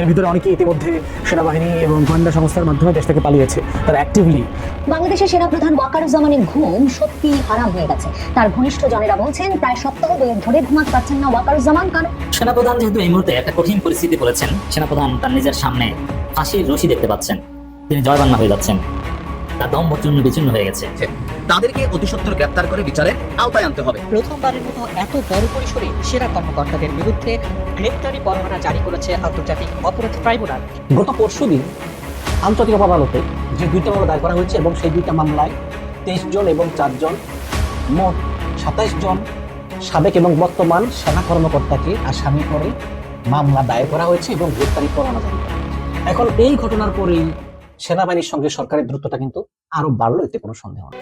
এর ভিতরে অনেকে ইতিমধ্যে সেনাবাহিনী এবং গোয়েন্দা সংস্থার মাধ্যমে দেশ থেকে পালিয়েছে। তারা অ্যাক্টিভলি বাংলাদেশের সেনাপ্রধান ওয়াকারুজ্জামানের ঘুম সত্যি হারাম হয়ে গেছে। তার ঘনিষ্ঠ জনেরা বলছেন প্রায় সপ্তাহ দুয়েক ধরে ঘুমাতে পারছেন না ওয়াকারুজ্জামান কারণ সেনাপ্রধান যেহেতু এই মুহূর্তে একটা কঠিন পরিস্থিতি বলেছেন সেনাপ্রধান তার নিজের সামনে ফাঁসির রশি দেখতে পাচ্ছেন। তিনি জয় বাংলা হয়ে যাচ্ছেন। তার দম চূর্ণ বিচূর্ণ হয়ে গেছে। তাদেরকে অতি সত্বর গ্রেপ্তার করে বিচারের আওতায় আনতে হবে। প্রথমবারের মতো এত বড় পরিসরে সেরা কর্মকর্তাদের বিরুদ্ধে গ্রেপ্তারি পরোয়ানা জারি করেছে আন্তর্জাতিক অপরাধ ট্রাইব্যুনাল। গত পরশুদিন আন্তর্জাতিক আদালতে যে দুইটা মামলা দায়ের করা হয়েছে এবং সেই দুইটা মামলায় তেইশ জন এবং চারজন মোট সাতাইশ জন সাবেক এবং বর্তমান সেনা কর্মকর্তাকে আসামি করে মামলা দায়ের করা হয়েছে এবং গ্রেপ্তারি পরোয়ানা জারি করা এখন এই ঘটনার পরেই সেনাবাহিনীর সঙ্গে সরকারের দ্রুততা কিন্তু আরও বাড়লো, এতে কোনো সন্দেহ নেই।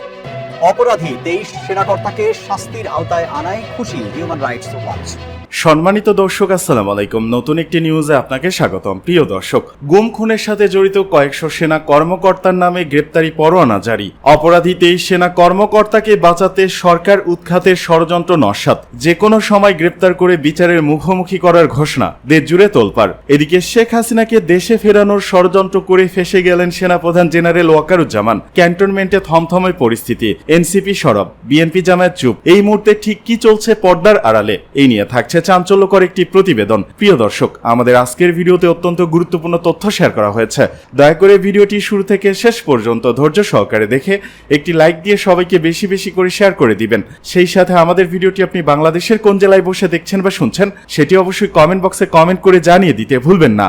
অপরাধী তেইশ সেনাকর্তাকে শাস্তির আওতায় আনায় খুশি হিউম্যান রাইটস ওয়াচ। সম্মানিত দর্শক, আসসালাম আলাইকুম। নতুন একটি নিউজে আপনাকে স্বাগতম। প্রিয় দর্শক, গুম খুনের সাথে জড়িত কয়েকশো সেনা কর্মকর্তার নামে গ্রেপ্তারি পরোয়ানা জারি। অপরাধী তেইশ সেনা কর্মকর্তাকে বাঁচাতে সরকার উৎখাতের ষড়যন্ত্র নস্বাত। যে কোনো সময় গ্রেপ্তার করে বিচারের মুখোমুখি করার ঘোষণা দেশ জুড়ে তোলপার এদিকে শেখ হাসিনাকে দেশে ফেরানোর ষড়যন্ত্র করে ফেসে গেলেন সেনাপ্রধান জেনারেল ওয়াকারুজ্জামান। ক্যান্টনমেন্টে থমথমে পরিস্থিতি। এনসিপি সরব, বিএনপি জামায়াত চুপ। এই মুহূর্তে ঠিক কি চলছে পর্দার আড়ালে? এই নিয়ে থাকছে চাঞ্চল্যকর একটি প্রতিবেদন। প্রিয় দর্শক, আমাদের আজকের ভিডিওতে অত্যন্ত গুরুত্বপূর্ণ তথ্য শেয়ার করা হয়েছে। দয়া করে ভিডিওটি শুরু থেকে শেষ পর্যন্ত ধৈর্য সহকারে দেখে একটি লাইক দিয়ে সবাইকে বেশি বেশি করে শেয়ার করে দিবেন। সেই সাথে আমাদের ভিডিওটি আপনি বাংলাদেশের কোন জেলায় বসে দেখছেন বা শুনছেন, সেটি অবশ্যই কমেন্ট বক্সে কমেন্ট করে জানিয়ে দিতে ভুলবেন না।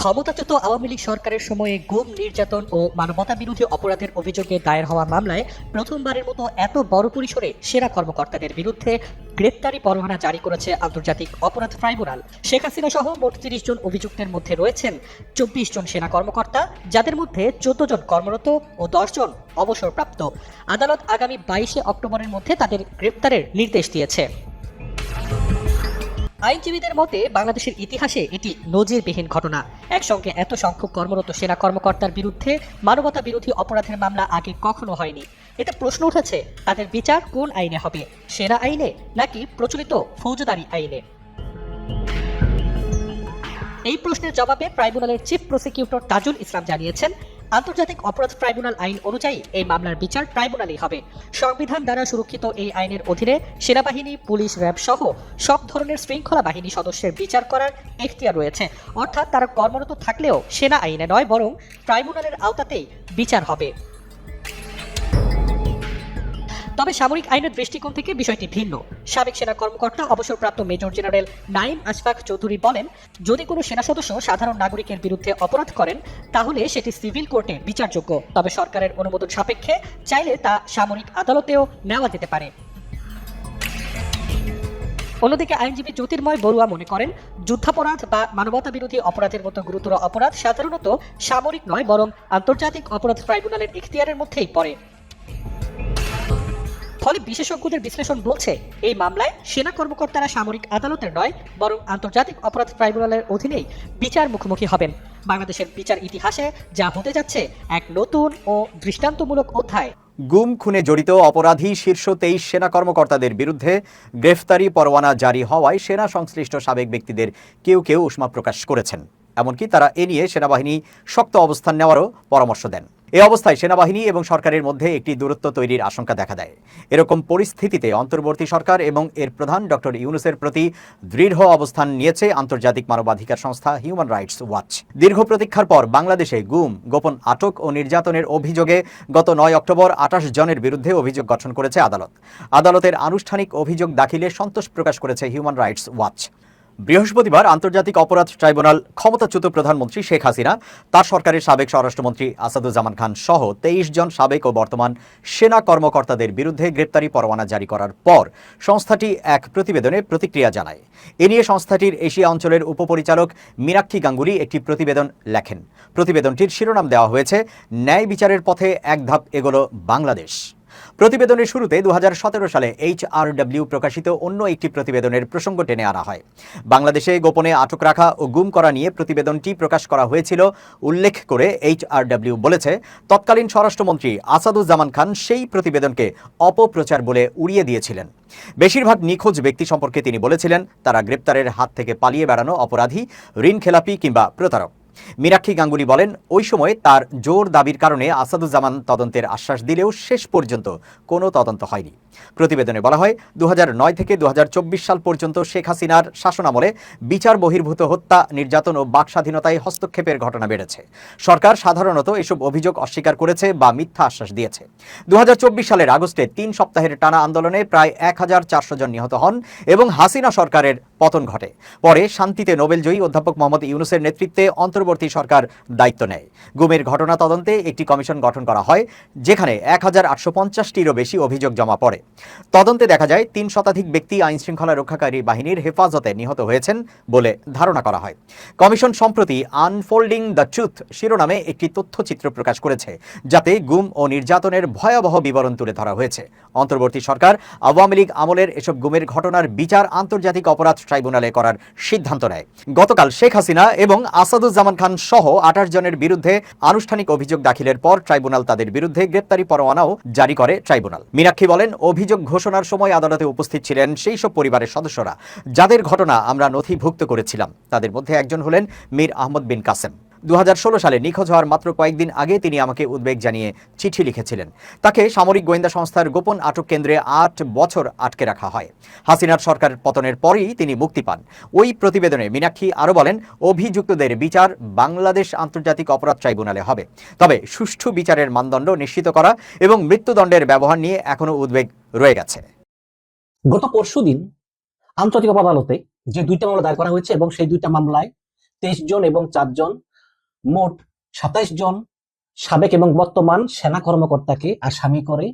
ক্ষমতাচ্যুত আওয়ামী লীগ সরকারের সময়ে গুম, নির্যাতন ও মানবতা বিরোধী অপরাধের অভিযোগে দায়ের হওয়া মামলায় প্রথমবারের মতো এত বড় পরিসরে সেরা কর্মকর্তাদের বিরুদ্ধে গ্রেপ্তারি পরোয়ানা জারি করেছে আন্তর্জাতিক অপরাধ ট্রাইব্যুনাল। শেখ হাসিনা সহ মোট তিরিশ জন অভিযুক্তের মধ্যে রয়েছেন চব্বিশ জন সেনা কর্মকর্তা, যাদের মধ্যে চোদ্দ জন কর্মরত ও দশ জন অবসরপ্রাপ্ত। আদালত আগামী বাইশে অক্টোবরের মধ্যে তাদের গ্রেপ্তারের নির্দেশ দিয়েছে। আইনজীবীদের মতে, বাংলাদেশের ইতিহাসে এটি নজিরবিহীন ঘটনা। একসঙ্গে এত সংখ্যক কর্মরত সেনা কর্মকর্তার বিরুদ্ধে মানবতা বিরোধী অপরাধের মামলা আগে কখনো হয়নি। এতে প্রশ্ন উঠেছে, তাদের বিচার কোন আইনে হবে? সেনা আইনে নাকি প্রচলিত ফৌজদারি আইনে? এই প্রশ্নের জবাবে ট্রাইব্যুনালের চিফ প্রসিকিউটর তাজুল ইসলাম জানিয়েছেন আন্তর্জাতিক অপরাধ ট্রাইব্যুনাল আইন অনুযায়ী এই মামলার বিচার ট্রাইব্যুনালই হবে। সংবিধান দ্বারা সুরক্ষিত এই আইনের অধীনে সেনাবাহিনী, পুলিশ, র্যাব সহ সব ধরনের শৃঙ্খলা বাহিনী সদস্যের বিচার করার এখতিয়ার রয়েছে। অর্থাৎ তারা কর্মরত থাকলেও সেনা আইনে নয়, বরং ট্রাইব্যুনালের আওতাতেই বিচার হবে। তবে সামরিক আইনের দৃষ্টিকোণ থেকে বিষয়টি ভিন্ন। সাবেক সেনা কর্মকর্তা, অবসরপ্রাপ্ত মেজর জেনারেল নাইম আশফাক চৌধুরী বলেন, যদি কোনো সেনা সদস্য সাধারণ নাগরিকের বিরুদ্ধে অপরাধ করেন, তাহলে সেটি সিভিল কোর্টে বিচারযোগ্য। তবে সরকারের অনুমোদন সাপেক্ষে চাইলে তা সামরিক আদালতেও নেওয়া যেতে পারে। অন্যদিকে আইনজীবী জ্যোতির্ময় বড়ুয়া মনে করেন, যুদ্ধাপরাধ বা মানবতা বিরোধী অপরাধের মতো গুরুতর অপরাধ সাধারণত সামরিক নয়, বরং আন্তর্জাতিক অপরাধ ট্রাইব্যুনালের ইখতিয়ারের মধ্যেই পড়ে। ফলে বিশেষজ্ঞদের বিশ্লেষণ বলছে, এই মামলায় সেনা কর্মকর্তারা সামরিক আদালতের নয়, বরং আন্তর্জাতিক অপরাধ ট্রাইব্যুনালের অধীনেই বিচার মুখোমুখি হবেন। বাংলাদেশের বিচার ইতিহাসে যা হতে যাচ্ছে এক নতুন ও দৃষ্টান্তমূলক অধ্যায়। গুম, খুনে জড়িত অপরাধী শীর্ষ তেইশ সেনা কর্মকর্তাদের বিরুদ্ধে গ্রেফতারি পরোয়ানা জারি হওয়ায় সেনা সংশ্লিষ্ট সাবেক ব্যক্তিদের কেউ কেউ উষ্মা প্রকাশ করেছেন। এমনকি তারা এ নিয়ে সেনাবাহিনী শক্ত অবস্থান নেওয়ারও পরামর্শ দেন। এ অবস্থায় সেনাবাহিনী এবং সরকারের মধ্যে একটি দূরত্ব তৈরির আশঙ্কা দেখা দেয়। এরকম পরিস্থিতিতে অন্তর্বর্তী সরকার এবং এর প্রধান ডক্টর ইউনুসের প্রতি দৃঢ় অবস্থান নিয়েছে আন্তর্জাতিক মানবাধিকার সংস্থা হিউম্যান রাইটস ওয়াচ। দীর্ঘ প্রতীক্ষার পর বাংলাদেশে গুম, গোপন আটক ও নির্যাতনের অভিযোগে গত নয় অক্টোবর আঠাশ জনের বিরুদ্ধে অভিযোগ গঠন করেছে আদালত। আদালতের আনুষ্ঠানিক অভিযোগ দাখিলে সন্তোষ প্রকাশ করেছে হিউম্যান রাইটস ওয়াচ। বৃহস্পতিবার আন্তর্জাতিক অপরাধ ট্রাইব্যুনাল ক্ষমতাচ্যুত প্রধানমন্ত্রী শেখ হাসিনা, তার সরকারের সাবেক স্বরাষ্ট্রমন্ত্রী আসাদুজ্জামান খান সহ তেইশ জন সাবেক ও বর্তমান সেনা কর্মকর্তাদের বিরুদ্ধে গ্রেপ্তারি পরোয়ানা জারি করার পর সংস্থাটি এক প্রতিবেদনে প্রতিক্রিয়া জানায়। এ নিয়ে সংস্থাটির এশিয়া অঞ্চলের উপপরিচালক মীনাক্ষী গাঙ্গুলি একটি প্রতিবেদন লেখেন। প্রতিবেদনটির শিরোনাম দেওয়া হয়েছে, ন্যায় বিচারের পথে এক ধাপ এগোলো বাংলাদেশ। প্রতিবেদনের শুরুতে দু হাজার সতেরো সালে এইচআরডব্লিউ প্রকাশিত অন্য একটি প্রতিবেদনের প্রসঙ্গ টেনে আনা হয়। বাংলাদেশে গোপনে আটক রাখা ও গুম করা নিয়ে প্রতিবেদনটি প্রকাশ করা হয়েছিল, উল্লেখ করে এইচআরডব্লিউ বলেছে, তৎকালীন স্বরাষ্ট্রমন্ত্রী আসাদুজ্জামান খান সেই প্রতিবেদনকে অপপ্রচার বলে উড়িয়ে দিয়েছিলেন। বেশিরভাগ নিখোঁজ ব্যক্তি সম্পর্কে তিনি বলেছিলেন, তারা গ্রেপ্তারের হাত থেকে পালিয়ে বেড়ানো অপরাধী, ঋণ খেলাপি কিংবা প্রতারক। মীনাক্ষী গাঙ্গুলি বলেন, ওই সময় তার জোর দাবির কারণে আসাদুজ্জামান তদন্তের আশ্বাস দিলেও শেষ পর্যন্ত কোনো তদন্ত হয়নি। প্রতিবেদনে বলা হয় দুই হাজার নয় থেকে দুই হাজার চব্বিশ সাল পর্যন্ত শেখ হাসিনার শাসনামলে বিচার বহির্ভূত হত্যা, নির্যাতন ও বাক স্বাধীনতায় হস্তক্ষেপের ঘটনা বেড়েছে। সরকার সাধারণত এসব অভিযোগ অস্বীকার করেছে বা মিথ্যা আশ্বাস দিয়েছে। দু হাজার চব্বিশ সালের আগস্টে তিন সপ্তাহের টানা আন্দোলনে প্রায় এক হাজার চারশো জন নিহত হন এবং হাসিনা সরকারের পতন ঘটে। পরে শান্তিতে নোবেলজয়ী অধ্যাপক মোহাম্মদ ইউনুসের নেতৃত্বে অন্তর্বর্তী সরকার দায়িত্ব নেয়। গুমের ঘটনা তদন্তে একটি কমিশন গঠন করা হয়, যেখানে এক হাজার আটশো পঞ্চাশটিরও বেশি অভিযোগ জমা পড়ে। তদন্তে দেখা যায়, তিন শতাধিক ব্যক্তি আইন শৃঙ্খলা রক্ষাকারী বাহিনীর হেফাজতে নিহত হয়েছেন বলে ধারণা করা হয়। কমিশন সম্প্রতি আনফোল্ডিং দ্য ট্রুথ শিরোনামে একটি তথ্যচিত্র প্রকাশ করেছে, যাতে গুম ও নির্যাতনের ভয়াবহ বিবরণ তুলে ধরা হয়েছে। অন্তর্বর্তী সরকার আওয়ামী লীগ আমলের এসব গুমের ঘটনার বিচার আন্তর্জাতিক অপরাধ ট্রাইব্যুনালে করার সিদ্ধান্ত নেয়। গতকাল শেখ হাসিনা এবং আসাদুজ্জামান খান সহ আঠাশ জনের বিরুদ্ধে আনুষ্ঠানিক অভিযোগ দাখিলের পর ট্রাইব্যুনাল তাদের বিরুদ্ধে গ্রেপ্তারি পরোয়ানাও জারি করে ট্রাইব্যুনাল। মীনাক্ষী বলেন, অভিযোগ ঘোষণার সময় আদালতে উপস্থিত ছিলেন সেই সব পরিবারের সদস্যরা। যাদের ঘটনা আমরা নথিভুক্ত করেছিলাম, তাদের মধ্যে একজন হলেন মীর আহমদ বিন কাসেম। দু হাজার ষোলো সালে নিখোঁজ হওয়ার মাত্র কয়েকদিন আগে তিনি আমাকে উদ্বেগ জানিয়ে চিঠি লিখেছিলেন। তাকে সামরিক গোয়েন্দা সংস্থার গোপন আটক কেন্দ্রে আট বছর আটকে রাখা হয়। হাসিনার সরকার পতনের পরেই তিনি মুক্তি পান। ওই প্রতিবেদনে মীনাক্ষী আরও বলেন, অভিযুক্তদের বিচার বাংলাদেশ আন্তর্জাতিক অপরাধ ট্রাইব্যুনালে হবে। তবে সুষ্ঠু বিচারের মানদণ্ড নিশ্চিত করা এবং মৃত্যুদণ্ডের ব্যবহার নিয়ে এখনও উদ্বেগ রয়ে গেছে। গত পরশুদিন আন্তর্জাতিক আদালতে যে দুইটা মামলা দায়ের করা হয়েছে এবং সেই দুইটা মামলায় তেইশ জন এবং চারজন মোট সাতাইশ জন সাবেক এবং বর্তমান সেনা কর্মকর্তাকে আসামি করে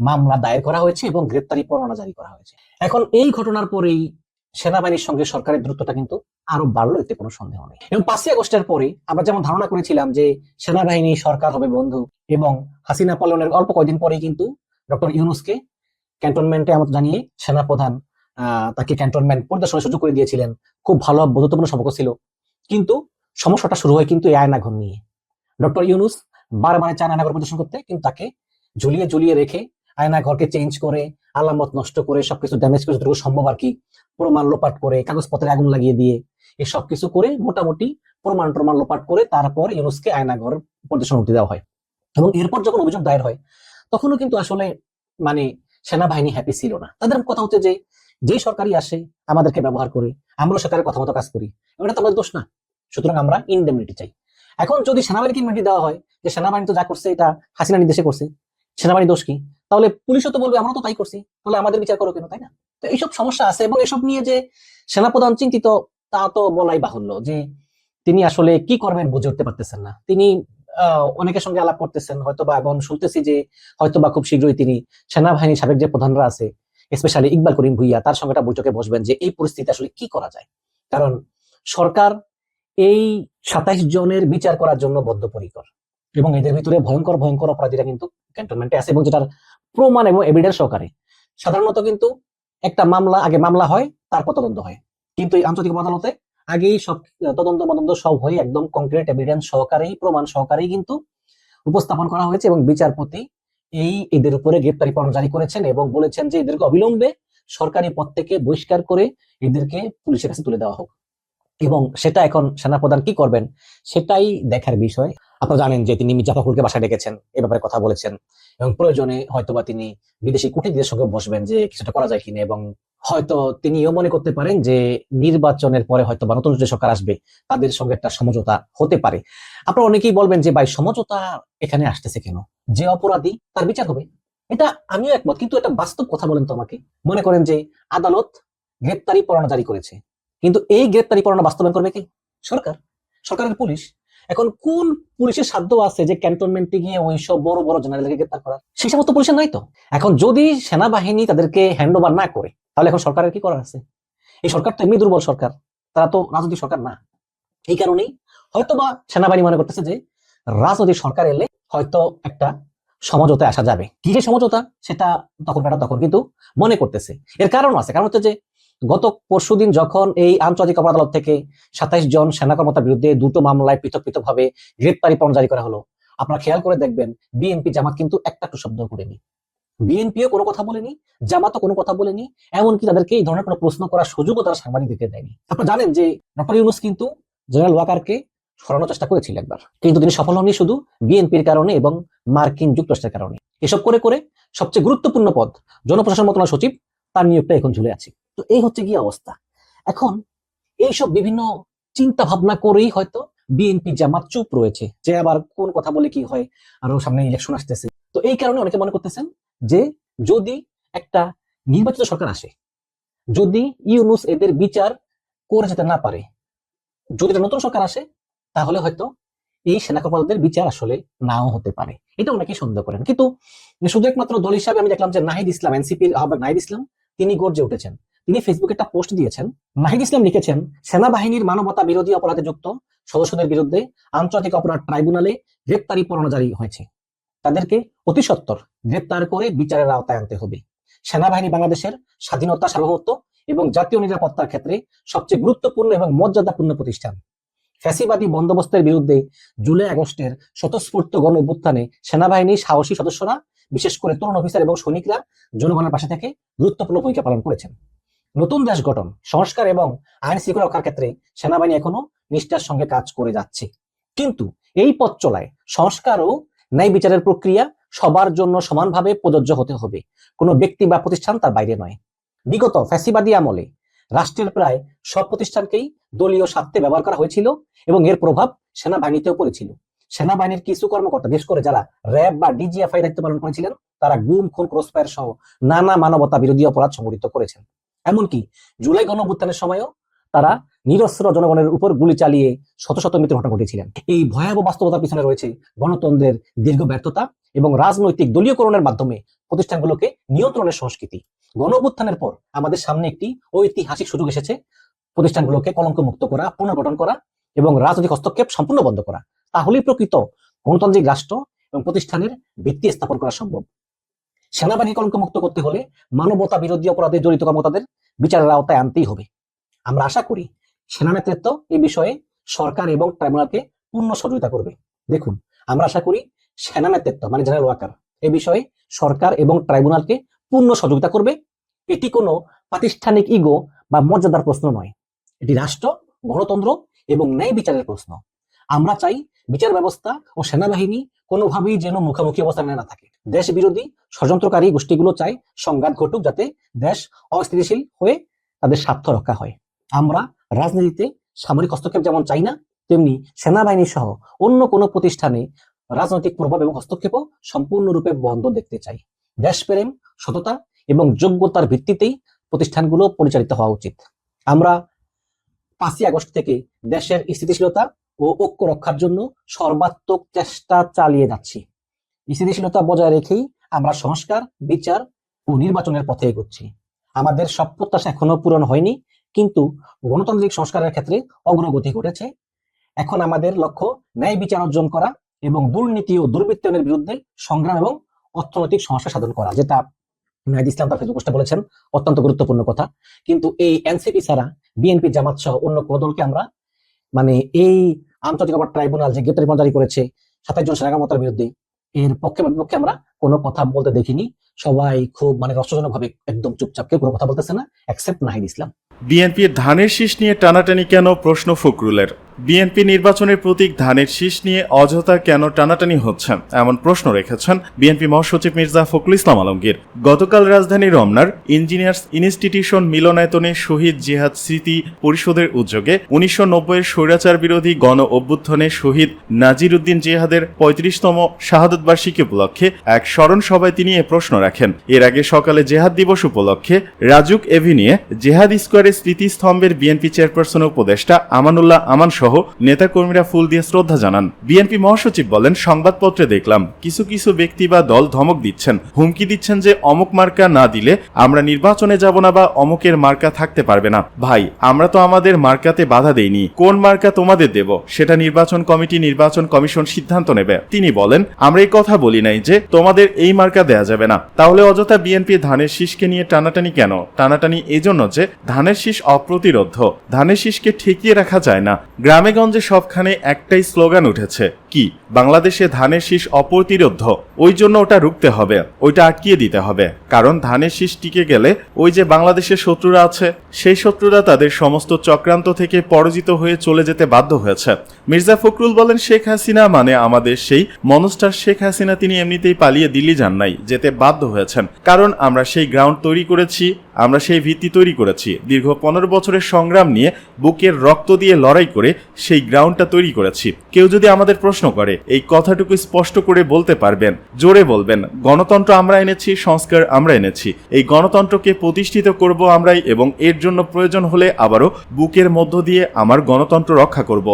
মামলা দায়ের করা হয়েছে এবং গ্রেপ্তারি পরোয়ানা জারি করা হয়েছে। এখন এই ঘটনার পরেই সেনাবাহিনীর সঙ্গে সরকারের দূরত্বটা কিন্তু আরও বাড়লো এতে কোনো সন্দেহ নেই। এবং পাঁচই আগস্টের পরে আমরা যেমন ধারণা করেছিলাম যে সেনাবাহিনী সরকার হবে বন্ধু এবং হাসিনা পালনের অল্প কয়েকদিন পরেই কিন্তু ডক্টর ইউনুসকে ক্যান্টনমেন্টে আমাদের জানিয়ে সেনাপ্রধান আহ, তাকে ক্যান্টনমেন্ট পরিদর্শনের সুযোগ করে দিয়েছিলেন। খুব ভালো বন্ধুত্বপূর্ণ সম্পর্ক ছিল। কিন্তু সমস্যাটা শুরু হয় কিন্তু এই আয়নাঘর নিয়ে। ডক্টর ইউনুস বারবার চান আয়নাঘর পরিদর্শন করতে, কিন্তু তাকে ঝুলিয়ে ঝুলিয়ে রেখে আয়নাঘরকে চেঞ্জ করে, আলামত নষ্ট করে, সবকিছু ড্যামেজ করে যতটুকু সম্ভব আর কি প্রমাণ লোপাট করে কাগজপত্রে আগুন লাগিয়ে দিয়ে, এই সবকিছু করে মোটামুটি প্রমাণ প্রমাণ লোপাট করে তারপর ইউনুসকে আয়নাঘর পরিদর্শন করতে দেওয়া হয়। এবং এরপর যখন অভিযোগ দায়ের হয়, তখনও কিন্তু আসলে মানে সেনাবাহিনী হ্যাপি ছিল না। তাদের কথা হচ্ছে যে যে সরকারি আসে, আমাদেরকে ব্যবহার করে আমরা সরকারের কথা মতো কাজ করি। এটা তো আমাদের দোষ না। সুতরাং আমরা ইনডেমনিটি চাই। এখন যদি সেনাবাহিনীকে ইনডেমনিটি দেওয়া হয়, যে সেনাবাহিনী তো যা করছে, এটা হাসিনা নির্দেশে করছে সেনাবাহিনী দোষ কি? তাহলে পুলিশও তো বলবে আমরা তো তাই করছি, তাহলে আমাদের বিচার করো কেন, তাই না? তো এইসব সমস্যা আছে এবং এসব নিয়ে যে সেনাপ্রধান চিন্তিত, তা তো বলাই বাহুল্য যে তিনি আসলে কি করবেন বুঝে উঠতে পারতেছেন না। তিনি অনেকের সঙ্গে আলাপ করতেছেন হয়তো বা এবং শুনতেছি যে হয়তো বা খুব শীঘ্রই তিনি সেনাবাহিনীর সাবেক যে প্রধানরা আছে স্পেশালি ইকবাল করিম ভুইয়া, তার সঙ্গে বৈঠকে বসবেন যে এই পরিস্থিতি আসলে কি করা যায়। কারণ সরকার এই সাতাইশ জনের বিচার করার জন্য বদ্ধপরিকর। এবং এদের ভিতরে ভয়ঙ্কর ভয়ঙ্কর অপরাধীরা কিন্তু ক্যান্টনমেন্টে আছে এবং যেটার প্রমাণ এবং এভিডেন্স সহকারে। সাধারণত কিন্তু একটা মামলা, আগে মামলা হয়, তারপর তদন্ত হয়। কিন্তু এই আন্তর্জাতিক আদালতে আগেই সব তদন্ত মদন্ত সব হয়ে একদম কংক্রিট এভিডেন্স সহকারেই, প্রমাণ সহকারেই কিন্তু উপস্থাপন করা হয়েছে এবং বিচারপতি এই এদের উপরে গ্রেপ্তারি পরোয়ানা জারি করেছেন এবং বলেছেন যে এদেরকে অবিলম্বে সরকারি পদ থেকে বহিষ্কার করে এদেরকে পুলিশের কাছে তুলে দেওয়া হোক। এবং সেটা এখন সেনাপ্রধান কি করবেন, সেটাই দেখার বিষয়। আপনারা জানেন যে তিনি মির্জা ফখরুলকে বাসায় ডেকেছেন, এ ব্যাপারে কথা বলেছেন এবং প্রয়োজনে হয়তোবা তিনি বিদেশি কূটনীতিদের সঙ্গে বসবেন যে কিছুটা করা যায় কিনা এবং হয়তো তিনিও মনে করতে পারেন যে নির্বাচনের পরে হয়তো বা নতুন যে সরকার আসবে, তাদের সঙ্গে একটা সমঝোতা হতে পারে। আপনারা অনেকেই বলবেন যে, ভাই, সমঝোতা এখানে আসতেছে কেন? যে অপরাধী, তার বিচার হবে? এটা আমিও একমত, কিন্তু এটা বাস্তব কথা বলেন তো আমাকে। মনে করেন যে আদালত গ্রেপ্তারি পরোয়ানা জারি করেছে। কিন্তু এই গ্রেপ্তারি পরোয়ানা বাস্তবায়ন করবে কি? সরকার। সরকারের পুলিশ। এখন কোন পুলিশের সাধ্য আছে যে ক্যান্টনমেন্টে গিয়ে ওই সব বড় বড় জেনারেলকে গ্রেপ্তার করার? সেই সমস্ত পুলিশের নাই তো। এখন যদি সেনাবাহিনী তাদেরকে হ্যান্ড ওভার না করে, তাহলে এখন সরকারের কি করার আছে? এই সরকার তো এমনি দুর্বল সরকার। তারা তো রাজনৈতিক সরকার না। এই কারণেই হয়তো বা সেনাবাহিনী মনে করতেছে যে রাজনৈতিক সরকার এলে হয়তো একটা সমঝোতায় আসা যাবে। কি যে সমঝোতা? সেটা তখন বেটা তখন কিন্তু মনে করতেছে। এর কারণ আছে। কারণ হচ্ছে যে গত পরশুদিন যখন এই আন্তর্জাতিক অপরাধ আদালত থেকে সাতাইশ জন সেনা কর্মকর্তার বিরুদ্ধে দুটো মামলায় পৃথক পৃথক ভাবে গ্রেপ্তারি পরোয়ানা জারি করা হলো। আপনারা খেয়াল করে দেখবেন, বিএনপি জামাত কিন্তু একটা একটু শব্দ করেনি। বিএনপিও কোনো কথা বলেনি, জামাতও কোনো কথা বলেনি, এমনকি তাদেরকে এই ধরনের কোনো প্রশ্ন করার সুযোগও তারা সাংবাদিকদেরকে দেয়নি। আপনারা জানেন যে ডক্টর ইউনুস কিন্তু জেনারেল ওয়াকারকে সরানোর চেষ্টা করেছিল একবার। কিন্তু তিনি সফল হননি শুধু বিএনপির কারণে এবং মার্কিন যুক্তরাষ্ট্রের কারণে। এসব করে করে সবচেয়ে গুরুত্বপূর্ণ পদ জনপ্রশাসন মন্ত্রণালয় সচিব তার নিয়োগটা এখন ঝুলে আছে। তো এই হচ্ছে গিয়ে অবস্থা। এখন এইসব বিভিন্ন চিন্তা ভাবনা করেই হয়তো বিএনপি জামাত চুপ রয়েছে, যে আবার কোন কথা বলে কি হয়, আরও সামনে ইলেকশন আসতেছে। তো এই কারণে অনেকে মনে করতেছেন যে যদি একটা নির্বাচিত সরকার আসে, যদি ইউনুস এদের বিচার করে যেতে না পারে, যদি নতুন সরকার আসে, তাহলে হয়তো এই সেনা কর্মকর্তাদের বিচার আসলে নাও হতে পারে। এটা অনেকে সন্দেহ করেন। কিন্তু শুধু একমাত্র দল হিসাবে আমি দেখলাম যে নাহিদ ইসলাম এনসিপির আহ্বায়ক নাহিদ ইসলাম, তিনি গর্জে উঠেছেন। তিনি ফেসবুকে একটা পোস্ট দিয়েছেন। নাহিদ ইসলাম লিখেছেন, সেনাবাহিনীর মানবতা বিরোধী অপরাধে যুক্ত, সদস্যদের বিরুদ্ধে আন্তর্জাতিক অপরাধ ট্রাইব্যুনালে গ্রেপ্তারি পরোয়ানা জারি হয়েছে। তাদেরকে অতি সত্বর গ্রেপ্তার করে বিচারের আওতায় আনতে হবে। সেনাবাহিনী বাংলাদেশের স্বাধীনতা, সার্বভৌমত্ব এবং জাতীয় নিরাপত্তার ক্ষেত্রে সবচেয়ে গুরুত্বপূর্ণ এবং মর্যাদাপূর্ণ প্রতিষ্ঠান। ফ্যাসিবাদী বন্দোবস্তের বিরুদ্ধে জুলাই আগস্টের স্বতঃস্ফূর্ত গণ অভ্যুত্থানে সেনাবাহিনীর সাহসী সদস্যরা, বিশেষ করে তরুণ অফিসার এবং সৈনিকরা, জনগণের পাশে থেকে গুরুত্বপূর্ণ ভূমিকা পালন করেছেন। নতুন দেশ গঠন, সংস্কার এবং আইন শৃঙ্খলা রক্ষার ক্ষেত্রে সেনাবাহিনী এখনও নিষ্ঠার সঙ্গে কাজ করে যাচ্ছে। কিন্তু এই পথ চলায় সংস্কার ও ন্যায় বিচারের প্রক্রিয়া সবার জন্য সমানভাবে প্রযোজ্য হতে হবে। কোনো ব্যক্তি বা প্রতিষ্ঠান তার বাইরে নয়। বিগত ফ্যাসিবাদী আমলে রাষ্ট্রের প্রায় সব প্রতিষ্ঠানকেই দলীয় স্বার্থে ব্যবহার করা হয়েছিল এবং এর প্রভাব সেনাবাহিনীতেও পড়েছিল। সেনাবাহিনীর কিছু কর্মকর্তা, বিশেষ করে যারা র্যাব বা ডিজিএফআই দায়িত্ব পালন করেছিলেন, তারা গুম, খুন, ক্রসফায়ার সহ নানা মানবতা বিরোধী অপরাধ সংঘটিত করেছেন। এমনকি জুলাই গণঅভ্যুত্থানের সময়ও তারা নিরস্ত্র জনগণের উপর গুলি চালিয়ে শত শত মৃত্যুর ঘটনা ঘটিয়েছিলেন। এই ভয়াবহ বাস্তবতার পিছনে রয়েছে গণতন্ত্রের দীর্ঘ ব্যর্থতা এবং রাজনৈতিক দলীয়করণের মাধ্যমে প্রতিষ্ঠানগুলোকে নিয়ন্ত্রণের সংস্কৃতি। গণঅভ্যুত্থানের পর আমাদের সামনে একটি ঐতিহাসিক সুযোগ এসেছে। প্রতিষ্ঠানগুলোকে কলঙ্ক মুক্ত করা, পুনর্গঠন করা এবং রাজনৈতিক হস্তক্ষেপ সম্পূর্ণ বন্ধ করা। তাহলেই প্রকৃত গণতান্ত্রিক রাষ্ট্র এবং প্রতিষ্ঠানের ভিত্তি স্থাপন করা সম্ভব। সেনাবাহিনী কলঙ্ক মুক্ত করতে হলে মানবতা বিরোধী অপরাধে জড়িত কর্মকর্তাদের বিচারের আওতায় আনতেই হবে। আমরা আশা করি সেনা নেতৃত্ব এই বিষয়ে সরকার এবং ট্রাইব্যুনালকে পূর্ণ সহযোগিতা করবে। দেখুন, আমরা আশা করি সেনা নেতৃত্ব মানে জেনারেল ওয়াকার, এ বিষয়ে সরকার এবং ট্রাইব্যুনালকে পূর্ণ সহযোগিতা করবে। এটি কোনো প্রাতিষ্ঠানিক ইগো বা মর্যাদার প্রশ্ন নয়। এটি রাষ্ট্র, গণতন্ত্র এবং ন্যায় বিচারের প্রশ্ন। আমরা চাই বিচার ব্যবস্থা ও সেনাবাহিনী কোনোভাবেই যেন মুখোমুখি অবস্থানে না থাকে। দেশ বিরোধী ষড়যন্ত্রকারী গোষ্ঠীগুলো চাই সংঘাত ঘটুক যাতে দেশ অস্থিতিশীল হয়ে তাদের স্বার্থ রক্ষা হয়। আমরা রাজনীতিতে সামরিক হস্তক্ষেপ যেমন চাই না, তেমনি সেনাবাহিনী সহ অন্য কোনো প্রতিষ্ঠানে রাজনৈতিক প্রভাব এবং হস্তক্ষেপও সম্পূর্ণরূপে বন্ধ দেখতে চাই। দেশপ্রেম, সততা এবং যোগ্যতার ভিত্তিতেই প্রতিষ্ঠানগুলো পরিচালিত হওয়া উচিত। আমরা পাঁচই আগস্ট থেকে দেশের স্থিতিশীলতা ও ঐক্য রক্ষার জন্য সর্বাত্মক চেষ্টা চালিয়ে যাচ্ছি। স্থিতিশীলতা বজায় রেখেই আমরা সংস্কার, বিচার ও নির্বাচনের পথে এগোচ্ছি। আমাদের সব প্রত্যাশা এখনও পূরণ হয়নি, কিন্তু গণতান্ত্রিক সংস্কারের ক্ষেত্রে অগ্রগতি ঘটেছে। এখন আমাদের লক্ষ্য ন্যায় বিচার অর্জন করা এবং দুর্নীতি ও দুর্বৃত্তায়নের বিরুদ্ধে সংগ্রাম এবং অর্থনৈতিক সমস্যা সাধন করা, যেটা নাহিদ ইসলাম তার ফেসবুক পোস্টে বলেছেন, অত্যন্ত গুরুত্বপূর্ণ কথা। কিন্তু এই এনসিপি ছাড়া বিএনপি জামাত সহ অন্য কোনো দলকে আমরা মানে এই আন্তর্জাতিক অপরাধ ট্রাইব্যুনাল যে গ্রেপ্তারি জারি করেছে সাতাশ জন সেনাগামতার বিরুদ্ধে। এর পক্ষে বিপক্ষে আমরা কোনো কথা বলতে দেখিনি। সবাই খুব মানে রসজনক ভাবে একদম চুপচাপ, কেউ কোনো কথা বলতেছে না এক্সেপ্ট নাহিদ ইসলাম। বিএনপির ধানের শীষ নিয়ে টানাটানি কেন প্রশ্ন ফখরুলের? বিএনপি নির্বাচনের প্রতীক ধানের শীষ নিয়ে অযথা কেন টানাটানি হচ্ছে? এমন প্রশ্ন রেখেছেন বিএনপি মহাসচিব মির্জা ফখরুল ইসলাম আলমগীর। গতকাল রাজধানী রমনার ইঞ্জিনিয়ার্স ইনস্টিটিউশন মিলনায়তনে শহীদ জিহাদ স্মৃতি পরিষদের উদ্যোগে উনিশশো নব্বইয়ের স্বৈরাচার বিরোধী গণ অভ্যুত্থানে শহীদ নাজির উদ্দিন জিহাদের পঁয়ত্রিশতম শাহাদত বার্ষিকী উপলক্ষে এক স্মরণ সভায় তিনি এ প্রশ্ন রাখেন। এর আগে সকালে জেহাদ দিবস উপলক্ষে রাজুক এভিনিয়ে জেহাদ স্কোয়ারের স্মৃতিস্তম্ভের বিএনপি চেয়ারপারসন উপদেষ্টা আমানুল্লাহ আমান সহ সহ নেতাকর্মীরা ফুল দিয়ে শ্রদ্ধা জানান। বিএনপি মহাসচিব বলেন, সংবাদপত্রে দেখলাম, কিছু কিছু ব্যক্তি বা দল ধমক দিচ্ছেন। হুমকি দিচ্ছেন যে অমুক মার্কা না দিলে আমরা নির্বাচনে যাব না বা অমুকের মার্কা থাকতে পারবে না। ভাই, আমরা তো আমাদের মার্কাতে বাধা দেইনি। কোন মার্কা তোমাদের দেব? সেটা নির্বাচন কমিটি, নির্বাচন কমিশন সিদ্ধান্ত নেবে। তিনি বলেন, আমরা এই কথা বলি নাই যে তোমাদের এই মার্কা দেয়া যাবে না। তাহলে অযথা বিএনপি ধানের শীষকে নিয়ে টানাটানি কেন? টানাটানি এজন্য যে ধানের শীষ অপ্রতিরোধ। ধানের শীষকে ঠেকিয়ে রাখা যায় না। গ্রামে গঞ্জে সবখানে একটাই স্লোগান উঠেছে কি? বাংলাদেশে ধানের শীষ অপ্রতিরোধ ওই জন্য ওটা রুখতে হবে, ওইটা আটকিয়ে দিতে হবে। কারণ ধানের শীষ টিকে গেলে ওই যে বাংলাদেশের শত্রুরা আছে, সেই শত্রুরা তাদের সমস্ত চক্রান্ত থেকে পরাজিত হয়ে চলে যেতে বাধ্য হয়েছে। মির্জা ফখরুল বলেন, শেখ হাসিনা মানে আমাদের সেই মনস্টার শেখ হাসিনা, তিনি এমনিতেই পালিয়ে দিল্লি যান নাই, যেতে বাধ্য হয়েছেন। কারণ আমরা সেই গ্রাউন্ড তৈরি করেছি, আমরা সেই ভিত্তি তৈরি করেছি। দীর্ঘ পনেরো বছরের সংগ্রাম নিয়ে বুকের রক্ত দিয়ে লড়াই করে সেই গ্রাউন্ডটা তৈরি করেছি। কেউ যদি আমাদের প্রশ্ন করে। এই কথাটুকু স্পষ্ট করে বলতে পারবেন। জোরে বলবেন, গণতন্ত্র আমরা এনেছি, সংস্কার আমরা এনেছি। এই গণতন্ত্রকে প্রতিষ্ঠিত করব আমরাই এবং এর জন্য প্রয়োজন হলে আবারও বুকের মধ্য দিয়ে আমার গণতন্ত্র রক্ষা করব।